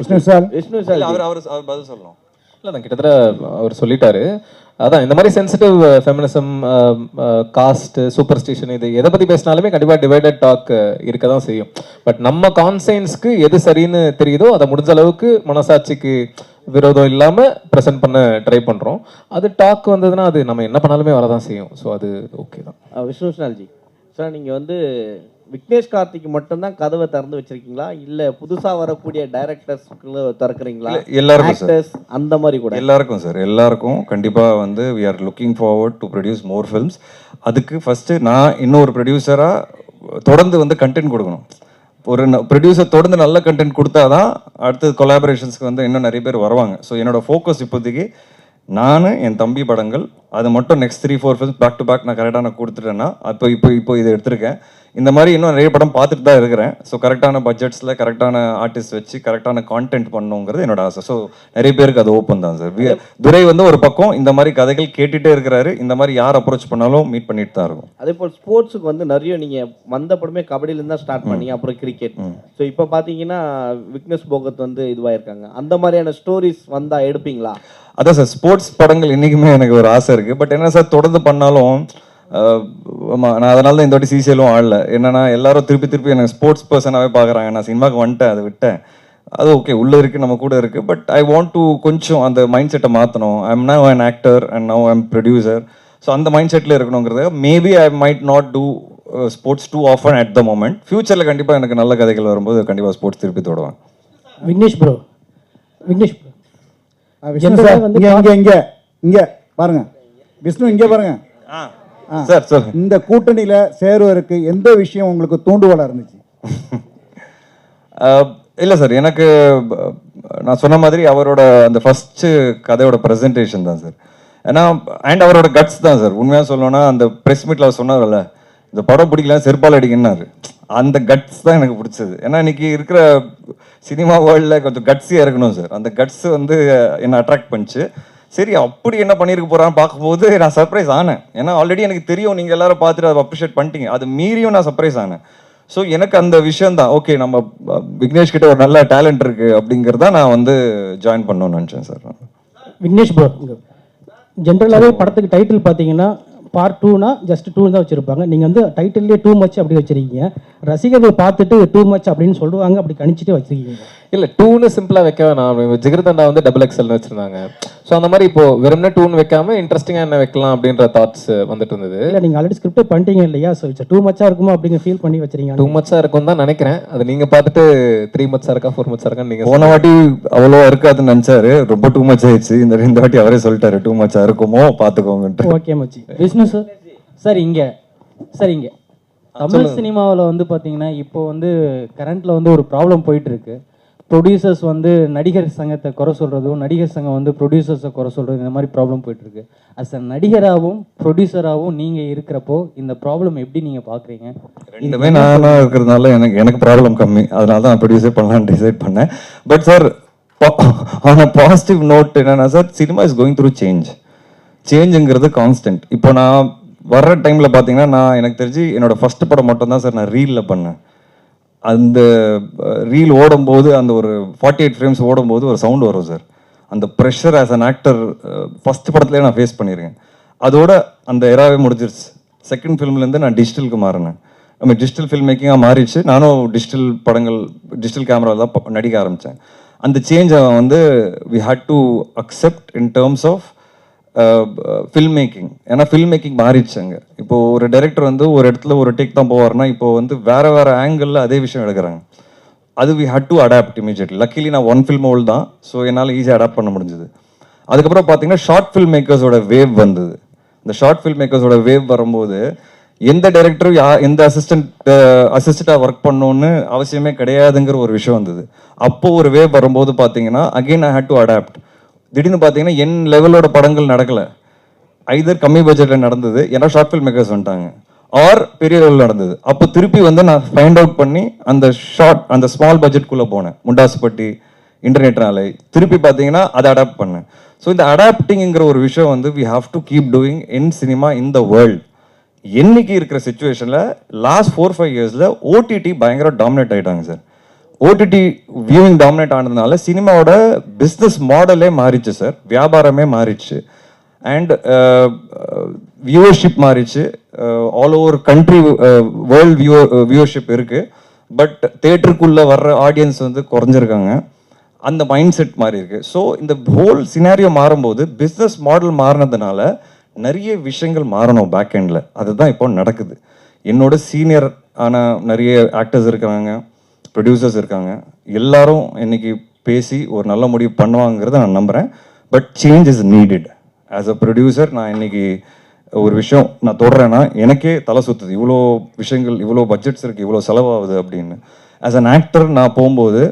Vishnu sir. Vishnu sir. அவர் அவர் அவர் பதில் சொல்லணும். இல்லை நான் கிட்டத்தட்ட அவர் சொல்லிட்டாரு. அதான் இந்த மாதிரி sensitive feminism caste superstition இது எதை பற்றி பேசினாலுமே கண்டிப்பாக டிவைடட் டாக் இருக்க தான் செய்யும். பட் நம்ம கான்சைன்ஸ்க்கு எது சரின்னு தெரியுதோ அதை முடிஞ்ச அளவுக்கு மனசாட்சிக்கு விரோதம் இல்லாமல் ப்ரெசென்ட் பண்ண ட்ரை பண்ணுறோம் அது டாக் வந்ததுன்னா அது நம்ம என்ன பண்ணாலுமே வரதான் செய்யும். ஸோ அது ஓகே தான். விஷ்ணு சார் நீங்கள் வந்து விக்னேஷ் கார்த்திக் மட்டும்தான் கதவை திறந்து வச்சிருக்கீங்களா? இல்லை புதுசாக வரக்கூடிய டைரக்டர்ஸ்க்கு திறக்கிறீங்களா? எல்லாருக்கும் அந்த மாதிரி கூட. எல்லாருக்கும் சார் எல்லாருக்கும் கண்டிப்பாக வந்து we are looking forward to produce more films அதுக்கு ஃபஸ்ட்டு நான் இன்னொரு ப்ரொடியூசராக தொடர்ந்து வந்து கண்டென்ட் கொடுக்கணும். ஒரு ப்ரொடியூசர் தொடர்ந்து நல்ல கண்டென்ட் கொடுத்தாதான் அடுத்தது கொலாபரேஷன்ஸ்க்கு வந்து இன்னும் நிறைய பேர் வருவாங்க. ஸோ என்னோட ஃபோக்கஸ் இப்போதைக்கு நான் என் தம்பி படங்கள் அது மட்டும் next three four films back to back நான் கரெக்டாக நான் கொடுத்துட்டேன்னா அப்போ இப்போ இப்போ இதை எடுத்திருக்கேன். இந்த மாதிரி இன்னும் நிறைய படம் பார்த்துட்டு தான் இருக்கிறேன். ஸோ கரெக்டான பட்ஜெட்ஸில் கரெக்டான ஆர்டிஸ்ட் வச்சு கரெக்டான கான்டென்ட் பண்ணணுங்கிறது என்னோட ஆசை. ஸோ நிறைய பேருக்கு அது ஓப்பன் தான் சார் துரை வந்து ஒரு பக்கம் இந்த மாதிரி கதைகள் கேட்டுட்டே இருக்கிறாரு. இந்த மாதிரி யார் அப்ரோச் பண்ணாலும் மீட் பண்ணிட்டு தான் இருக்கும். அதே போல் ஸ்போர்ட்ஸுக்கு வந்து நிறைய நீங்கள் வந்த படமே கபடியிலேருந்து தான் ஸ்டார்ட் பண்ணீங்க அப்புறம் கிரிக்கெட் ஸோ இப்போ பார்த்தீங்கன்னா விக்னேஷ் போகத் வந்து இதுவாயிருக்காங்க. அந்த மாதிரியான ஸ்டோரிஸ் வந்தால் எடுப்பீங்களா? அதான் சார் ஸ்போர்ட்ஸ் படங்கள் என்றைக்குமே எனக்கு ஒரு ஆசை இருக்குது பட் என்ன சார் தொடர்ந்து பண்ணாலும் ஆஹ், ஆமா நான் அதனால தான் இந்த வாட்டி சிசிஎலும் ஆடல. என்னன்னா எல்லாரும் திருப்பி திருப்பி எனக்கு ஸ்போர்ட்ஸ் பர்சனாகவே பார்க்குறாங்க. நான் சினிமாக்கு வந்துட்டேன் அதை விட்டேன். அது ஓகே உள்ளே இருக்குது நம்ம கூட இருக்குது பட் ஐ வாண்ட் டு கொஞ்சம் அந்த மைண்ட் செட்டை மாற்றணும் I am now an actor and now I'm producer so அந்த மைண்ட் செட்டில் இருக்கணுங்கிறது maybe I might not do sports too often at the moment ஃப்யூச்சரில் கண்டிப்பாக எனக்கு நல்ல கதைகள் வரும்போது கண்டிப்பாக ஸ்போர்ட்ஸ் திருப்பி தொடுவேன். விக்னேஷ் ப்ரோ விக்னேஷ் ப்ரோ ஆ, விஷ்ணு சார் இங்க இங்க இங்க. இங்க பாருங்க. விஷ்ணு இங்க பாருங்க. ஆ. சார் சொல்லுங்க. இந்த கூட்டணியில சேருவதற்கு எந்த விஷயம் உங்களுக்கு தூண்டுகோலா இருந்துச்சு? இல்லை சார் எனக்கு நான் சொன்ன மாதிரி அவரோட அந்த ஃபர்ஸ்ட் கதையோட ப்ரெசன்டேஷன் தான் சார். ஏன்னா அண்ட் அவரோட கட்ஸ் தான் சார். உண்மையாக சொல்லணும்னா அந்த ப்ரெஸ் மீட்டில் அவர் சொன்னார்ல இந்த படம் பிடிக்கல செருப்பால் அடிக்கன்னாரு. அந்த கட்ஸ் தான் எனக்கு பிடிச்சது. ஏன்னா இன்னைக்கு இருக்கிற சினிமா வேர்ல்டில் கொஞ்சம் கட்ஸியாக இருக்கணும் சார். அந்த கட்ஸ் வந்து என்னை அட்ராக்ட் பண்ணுச்சு. சரி அப்படி என்ன பண்ணியிருக்க போறான்னு பார்க்கும்போது நான் சர்ப்ரைஸ் ஆனேன். ஏன்னா ஆல்ரெடி எனக்கு தெரியும் நீங்கள் எல்லாரும் பார்த்துட்டு அதை அப்ரிஷியேட் பண்ணிட்டீங்க. அது மீறியும் நான் சர்ப்ரைஸ் ஆனேன். ஸோ எனக்கு அந்த விஷயம் தான் ஓகே நம்ம விக்னேஷ் கிட்ட ஒரு நல்ல டேலண்ட் இருக்கு அப்படிங்கிறத நான் வந்து ஜாயின் பண்ணணும்னு நினச்சேன் சார் விக்னேஷ் ப்ரோ ஜென்ரலாகவே படத்துக்கு டைட்டில் பார்த்தீங்கன்னா பார்ட் டூனா ஜஸ்ட் டூ தான் வச்சிருப்பாங்க. நீங்கள் வந்து டைட்டில்லே டூ மச் அப்படி வச்சிருக்கீங்க. ரசிகர்கள் பார்த்துட்டு டூ மச் அப்படின்னு சொல்லுவாங்க அப்படி கணிச்சிட்டு வச்சிருக்கீங்க. இல்லை டூன்னு சிம்பிளாக வைக்க வேணாம். ஜிகிர்தண்டா வந்து டபுள் எக்ஸல்னு வச்சிருந்தாங்க. ஸோ அந்த மாதிரி இப்போ வெறும்னே டூன்னு வைக்காம இன்ட்ரெஸ்டிங்காக என்ன வைக்கலாம் அப்படின்ற தாட்ஸ் வந்துட்டு இருந்தது. இல்லை நீங்கள் ஆல்ரெடி ஸ்கிரிப்டே பண்ணிட்டீங்க இல்லையா? ஸோ டூ மச்சாக இருக்குமோ அப்படிங்க ஃபீல் பண்ணி வச்சிருக்கீங்க. டூ மச்சா இருக்கும் தான் நினைக்கிறேன். அது நீங்க பார்த்துட்டு த்ரீ மச்சா இருக்கா ஃபோர் மச்சா இருக்கான்னு நீங்க போன வாட்டி அவ்வளோ இருக்காதுன்னு நினச்சாரு. ரொம்ப டூ மச் ஆயிடுச்சு. இந்த இந்த வாட்டி அவரே சொல்லிட்டாரு டூ மச்சா இருக்குமோ பார்த்துக்கோங்கன்ட்டு. ஓகே மச்சி. விஷ்ணு சார் சார் இங்க. சார் இங்க. தமிழ் சினிமாவில் வந்து பார்த்தீங்கன்னா இப்போ வந்து கரண்ட்ல வந்து ஒரு ப்ராப்ளம் போயிட்டு இருக்கு ப்ரொடியூசர்ஸ் வந்து நடிகர் சங்கத்தை குறை சொல்றதும் நடிகர் சங்கம் வந்து ப்ரொடியூசர்ஸை குறை சொல்றது இந்த மாதிரி ப்ராப்ளம் போயிட்டு இருக்கு அஸ் அ நடிகராகவும் ப்ரொடியூசராகவும் நீங்க இருக்கிறப்போ இந்த ப்ராப்ளம் எப்படி நீங்க பாக்குறீங்க? ரெண்டுமே நானா இருக்கிறதுனால எனக்கு எனக்கு ப்ராப்ளம் கம்மி. அதனால தான் ப்ரொடியூஸே பண்ணலாம்னு டிசைட் பண்ணேன். But sir on a positive note என்னன்னா sir cinema is going through change சேஞ்சுங்கிறது constant இப்போ நான் வர்ற டைமில் பார்த்தீங்கன்னா நான் எனக்கு தெரிஞ்சு என்னோட ஃபர்ஸ்ட் படம் மட்டும்தான் சார் நான் ரீலில் பண்ணேன். அந்த ரீல் ஓடும்போது அந்த ஒரு ஃபார்ட்டி எயிட் ஃப்ரேம்ஸ் ஓடும்போது ஒரு சவுண்ட் வரும் சார் அந்த pressure as an actor first படத்துலேயே நான் ஃபேஸ் பண்ணியிருக்கேன். அதோட அந்த எராவே முடிஞ்சிருச்சு. செகண்ட் ஃபிலிம்லேருந்து நான் டிஜிட்டலுக்கு மாறினேன். நம்ம டிஜிட்டல் ஃபில்ம் மேக்கிங்காக மாறிடுச்சு. நானும் டிஜிட்டல் படங்கள் டிஜிட்டல் கேமராவில் தான் நடிக்க ஆரம்பித்தேன் அந்த சேஞ்சை வந்து we had to accept in terms of film making ஏன்னா ஃபில்ம் மேக்கிங் மாறிடுச்சு இப்போது இப்போ ஒரு டைரக்டர் வந்து ஒரு இடத்துல ஒரு டேக் தான் போவார்னா இப்போ வந்து வேற வேற ஆங்கிளில் அதே விஷயம் எடுக்கிறாங்க. அது we had to adapt immediately luckily நான் ஒன் ஃபில்ம் மோல் தான் ஸோ என்னால் ஈஸியாக அடாப்ட் பண்ண முடிஞ்சது. அதுக்கப்புறம் பார்த்தீங்கன்னா ஷார்ட் ஃபில்ம் மேக்கர்ஸோட வேவ் வந்தது. இந்த ஷார்ட் ஃபில்ம் மேக்கர்ஸோட வேவ் வரும்போது எந்த டைரக்டரும் யா எந்த அசிஸ்டன்ட் அசிஸ்டண்ட்டாக ஒர்க் பண்ணணும்னு அவசியமே கிடையாதுங்கிற ஒரு விஷயம் வந்தது. அப்போது ஒரு வேவ் வரும்போது பார்த்தீங்கன்னா again I had to adapt திடீர்னு பார்த்தீங்கன்னா என் லெவலோட படங்கள் நடக்கலை. ஐதர் கம்மி பட்ஜெட்டில் நடந்தது ஏன்னா ஷார்ட் ஃபில்ம் மேக்கர்ஸ் வந்துட்டாங்க. ஆர் பெரிய லெவலில் நடந்தது. அப்போ திருப்பி வந்து நான் ஃபைண்ட் அவுட் பண்ணி அந்த ஷார்ட் அந்த ஸ்மால் பட்ஜெட்குள்ளே போனேன். முண்டாசுப்பட்டி இன்டர்நெட் நாளை திருப்பி பார்த்தீங்கன்னா அதை அடாப்ட் பண்ணேன். ஸோ இந்த அடாப்டிங்கிற ஒரு விஷயம் வந்து we have to keep doing in cinema in the world என்னைக்கு இருக்கிற சுச்சுவேஷனில் லாஸ்ட் ஃபோர் ஃபைவ் இயர்ஸில் ஓடிடி பயங்கர டாமினேட் ஆகிட்டாங்க சார் ஓடிடி வியூவிங் டாமினேட் ஆனதுனால சினிமாவோட பிஸ்னஸ் மாடலே மாறிச்சு சார் வியாபாரமே மாறிச்சு. அண்ட் வியூவர்ஷிப் uh, uh, மாறிச்சு. All over country world view viewership இருக்குது பட் தேட்டருக்குள்ளே வர்ற ஆடியன்ஸ் வந்து குறைஞ்சிருக்காங்க. அந்த மைண்ட் செட் மாறி இருக்கு. ஸோ இந்த ஹோல் சினாரியோ மாறும்போது பிஸ்னஸ் மாடல் மாறினதுனால நிறைய விஷயங்கள் மாறணும் பேக் எண்டில் அதுதான் இப்போ நடக்குது. என்னோட சீனியர் ஆன நிறைய ஆக்டர்ஸ் இருக்கிறாங்க ப்ரொடியூசர்ஸ் இருக்காங்க. எல்லாரும் இன்னைக்கு பேசி ஒரு நல்ல முடிவு பண்ணுவாங்கிறத நான் நம்புகிறேன் but change is needed as a producer நான் இன்னைக்கு ஒரு விஷயம் நான் தொடறேன்னா எனக்கே தலை சுத்துது. இவ்வளோ விஷயங்கள் இவ்வளோ பட்ஜெட்ஸ் இருக்குது இவ்வளோ செலவாகுது அப்படின்னு. ஆஸ் அன் ஆக்டர் நான் போகும்போது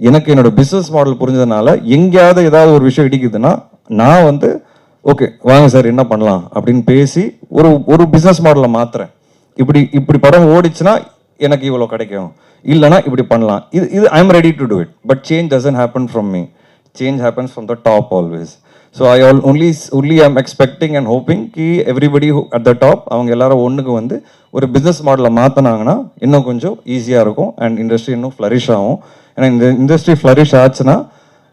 எனக்கு என்னோட பிஸ்னஸ் மாடல் புரிஞ்சதுனால எங்கேயாவது ஏதாவது ஒரு விஷயம் இடிக்குதுன்னா நான் வந்து ஓகே வாங்க சார் என்ன பண்ணலாம்? அப்படின்னு பேசி ஒரு ஒரு பிஸ்னஸ் மாடலை மாத்துறேன். இப்படி இப்படி படம் ஓடிச்சுன்னா எனக்கு இவ்வளோ கிடைக்கும். இல்லைனா இப்படி பண்ணலாம். இது இது I am ready to do it but change doesn't happen from me change happens from the top always so I all only only I am expecting and hoping Ki everybody at the top அவங்க எல்லாரும் ஒன்றுக்கு வந்து ஒரு business மாடலை மாற்றினாங்கன்னா இன்னும் கொஞ்சம் ஈஸியாக இருக்கும் அண்ட் இண்டஸ்ட்ரி இன்னும் ஃப்ளரிஷ் ஆகும். ஏன்னா இந்த இண்டஸ்ட்ரி ஃப்ளரிஷ் ஆச்சுன்னா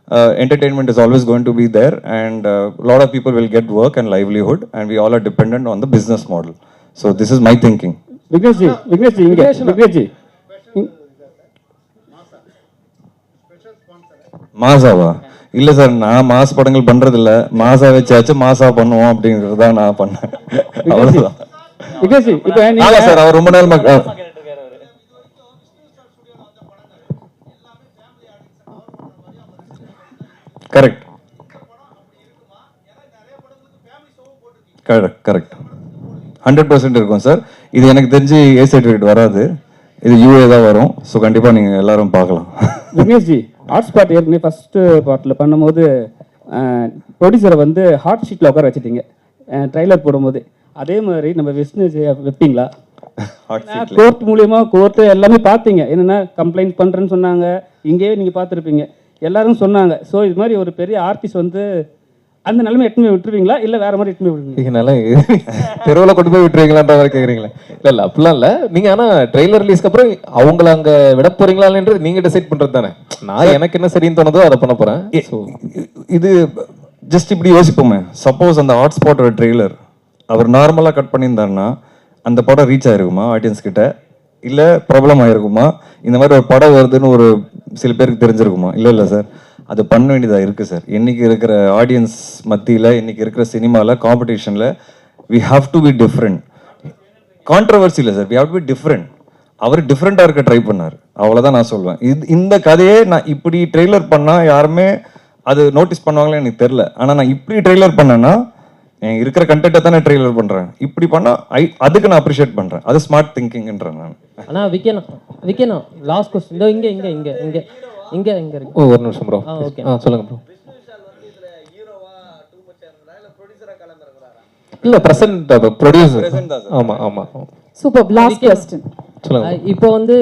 uh, entertainment is always going to be there and a lot of people will get work and livelihood and we all are dependent on the business model. So this is my thinking. இங்க மாசாவா? இல்ல sir நான் mass படங்கள் பண்றது இல்ல மாசா வச்சாச்சும் மாசா பண்ணுவோம் அப்படிங்கிறது தான் நான் பண்ணேன். அவ்வளவுதான். இப்போ நீங்க சார் அவர் ரொம்ப நேரமா correct correct correct hundred percent இருக்கும் சார். இது எனக்கு தெரிஞ்சு ஏ சர்டிஃபிகேட் வராது. இது யூஏ தான் வரும். ஸோ கண்டிப்பாக நீங்கள் எல்லாரும் பார்க்கலாம். விக்னேஷ் ஜி ஹாட் ஸ்பாட் ஏற்கனவே ஃபர்ஸ்ட் பார்ட்டில் பண்ணும்போது ப்ரொடியூசரை வந்து ஹாட் ஷீட்டில் உட்கார வச்சுட்டீங்க. ட்ரைலர் போடும்போது. அதே மாதிரி நம்ம விஷ்ணு வைப்பீங்களா? கோர்ட் மூலியமா கோர்ட் எல்லாமே பார்த்தீங்க. என்னன்னா கம்ப்ளைண்ட் பண்றேன்னு சொன்னாங்க. இங்கேயே நீங்க பார்த்துருப்பீங்க. எல்லாரும் சொன்னாங்க. ஸோ இது மாதிரி ஒரு பெரிய ஆர்டிஸ்ட் வந்து அந்த நிலைமை எட்டுமே விட்டுருவீங்களா? இல்ல வேற மாதிரி எட்டுமே விடுவீங்க இதனால தெருவில் கொண்டு போய் விட்டுருவீங்களான்ற மாதிரி கேக்குறீங்களா. இல்ல இல்ல அப்படிலாம் இல்ல. நீங்க ஆனா ட்ரெய்லர் ரிலீஸ்க்கு அப்புறம் அவங்கள அங்க விட போறீங்களான்றது நீங்க டிசைட் பண்றது தானே. நான் எனக்கு என்ன சரின்னு தோணுதோ அதை பண்ண போறேன். இது ஜஸ்ட் இப்படி யோசிப்போமே. சப்போஸ் அந்த ஹாட் ஸ்பாட்டோட ட்ரெய்லர் அவர் நார்மலாக கட் பண்ணியிருந்தாருன்னா அந்த படம் ரீச் ஆயிருக்குமா ஆடியன்ஸ் கிட்ட? இல்லை ப்ராப்ளம் ஆயிருக்குமா? இந்த மாதிரி ஒரு படம் வருதுன்னு ஒரு சில பேருக்கு தெரிஞ்சிருக்குமா? இல்லை இல்லை சார். அது பண்ண வேண்டியதாக இருக்குது சார் இன்னைக்கு இருக்கிற ஆடியன்ஸ் மத்தியில் இன்னைக்கு இருக்கிற சினிமாவில் காம்படிஷனில் we have to be different controversy இல்லை sir we have to be different அவர் டிஃப்ரெண்ட்டாக இருக்க ட்ரை பண்ணார். அவ்வளோதான் நான் சொல்லுவேன் இது இந்த கதையே நான் இப்படி ட்ரெய்லர் பண்ணால் யாருமே அது நோட்டீஸ் பண்ணுவாங்களே எனக்கு தெரில ஆனால் நான் இப்படி ட்ரெய்லர் பண்ணேன்னா என் இருக்கிற கண்டென்ட்டை தானே ட்ரெய்லர் பண்ணுறேன் இப்படி பண்ணால் ஐ அதுக்கு நான் அப்ரிஷியேட் பண்ணுறேன் அது ஸ்மார்ட் திங்கிங்ன்றேன் நான். ஆனால் விக்கணும் விக்கணும் லாஸ்ட் கொஸ்டின் இதோ இங்கே இங்கே இங்கே. இங்க இங்க இருக்கு. ஓ ஒரு நிமிஷம் ப்ரோ ஆ, okay. ஆ சொல்லுங்க ப்ரோ இல்ல பிரசன்ட் ப்ரொடியூசர் ஆமா ஆமா. சூப்பர் லாஸ்ட் அஹ் இப்போ வந்து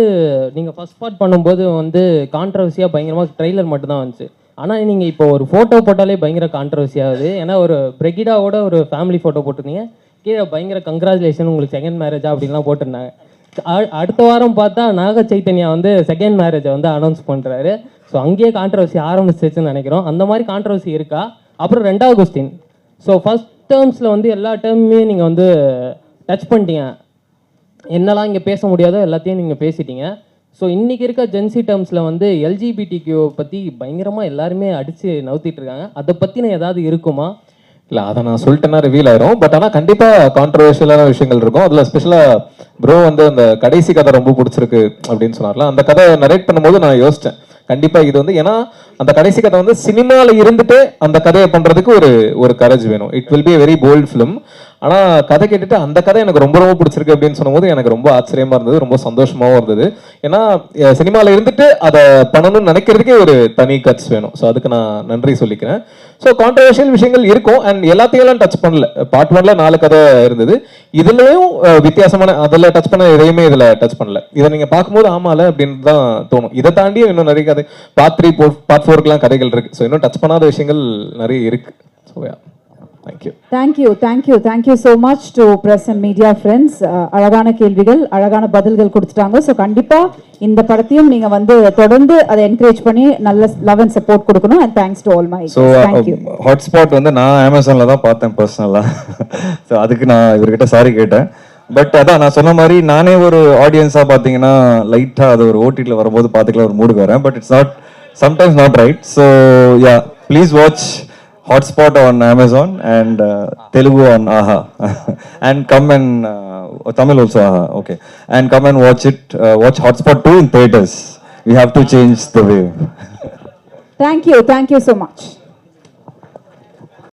நீங்க ஃபர்ஸ்ட் பார்ட் பண்ணும்போது வந்து கான்ட்ரவர்சியா பயங்கரமா ட்ரெய்லர் மட்டும் தான் வந்துச்சு. ஆனா நீங்க இப்போ ஒரு போட்டோ போட்டாலே பயங்கர கான்ட்ரவர்சி ஆகுது. ஏன்னா ஒரு பிரெகிடாவோட ஒரு ஃபேமிலி போட்டோ போட்டிருந்தீங்க. கீழே பயங்கர கங்க்ராச்சுலேஷன் உங்களுக்கு செகண்ட் மேரேஜா அப்படின்லாம் போட்டிருந்தாங்க. அடுத்த வாரம் பார்த்தா நாக சைத்தன்யா வந்து செகண்ட் மேரேஜை வந்து அனௌன்ஸ் பண்ணுறாரு ஸோ அங்கேயே கான்ட்ரவர்சி ஆரம்பிச்சிச்சுன்னு நினைக்கிறோம். அந்த மாதிரி கான்ட்ரவர்சி இருக்கா? அப்புறம் ரெண்டாவது கொஸ்டின் ஸோ ஃபர்ஸ்ட் டேர்ம்ஸில் வந்து எல்லா டேர்முமே நீங்கள் வந்து டச் பண்ணிட்டீங்க. என்னெல்லாம் இங்கே பேச முடியாதோ எல்லாத்தையும் நீங்கள் பேசிட்டீங்க. ஸோ இன்றைக்கி இருக்க ஜென்சி டேர்ம்ஸில் வந்து எல்ஜிபிடி கியூ பற்றி பயங்கரமாக எல்லாருமே அடித்து நவுத்திட்டு இருக்காங்க. அதை பற்றின ஏதாவது இருக்குமா? இல்ல அதை நான் சொல்லிட்டேன்னா ரிவீல் ஆயிரும். பட் ஆனா கண்டிப்பா கான்ட்ரவர்ஷியலான விஷயங்கள் இருக்கும். அதுல ஸ்பெஷலா ப்ரோ வந்து அந்த கடைசி கதை ரொம்ப பிடிச்சிருக்கு அப்படின்னு சொன்னார்ல. அந்த கதை நரேட் பண்ணும்போது நான் யோசிச்சேன். கண்டிப்பா இது வந்து ஏன்னா அந்த கடைசி கதை வந்து சினிமால இருந்துட்டு அந்த கதையை பண்றதுக்கு ஒரு ஒரு கரேஜ் வேணும். It will be very bold film ஆனால் கதை கேட்டுட்டு அந்த கதை எனக்கு ரொம்ப ரொம்ப பிடிச்சிருக்கு அப்படின்னு சொன்னபோது எனக்கு ரொம்ப ஆச்சரியமாக இருந்தது ரொம்ப சந்தோஷமாகவும் இருந்தது. ஏன்னா சினிமாவில் இருந்துட்டு அதை பண்ணணும்னு நினைக்கிறதுக்கே ஒரு தனி கட்ஸ் வேணும். ஸோ அதுக்கு நான் நன்றி சொல்லிக்கிறேன். ஸோ கான்ட்ரவர்ஷியல் விஷயங்கள் இருக்கும். அண்ட் எல்லாத்தையும் டச் பண்ணல. பார்ட் ஒன்ல நாலு கதை இருந்தது. இதுலேயும் வித்தியாசமான அதில் டச் பண்ண எதையுமே இதில் டச் பண்ணல. இதை நீங்கள் பார்க்கும்போது ஆமால அப்படின்னு தான் தோணும். இதை தாண்டியும் இன்னும் நிறைய கதை பார்ட் த்ரீ பார்ட் ஃபோருக்குலாம் கதைகள் இருக்கு. ஸோ இன்னும் டச் பண்ணாத விஷயங்கள் நிறைய இருக்கு. So thank you Thank you, thank you, thank you so much to press and media friends. Uh, அழகான கேள்விகள் அழகான பதில்கள் கொடுத்துட்டாங்க. ஸோ கண்டிப்பா இந்த படத்தையும் நீங்க வந்து தொடர்ந்து அதை என்கரேஜ் பண்ணி நல்ல லவ் அண்ட் சப்போர்ட் கொடுக்கணும். And thanks to all my so hotspot வந்து நான் அமேசானில் தான் பார்த்தேன் பர்சனலாக ஸோ அதுக்கு நான் இவர்கிட்ட சாரி கேட்டேன். பட் அதான் நான் சொன்ன மாதிரி நானே ஒரு ஆடியன்ஸாக பார்த்தீங்கன்னா லைட்டாக அது ஒரு ஓடிடியில் வரும்போது பார்த்துக்கலாம் ஒரு மூடுக்கு வரேன் but it's not sometimes not right so yeah please watch hotspot on Amazon and Telugu on Aha and come and Tamil also Aha okay and come and watch it watch hotspot too in theaters we have to change the wave thank you thank you so much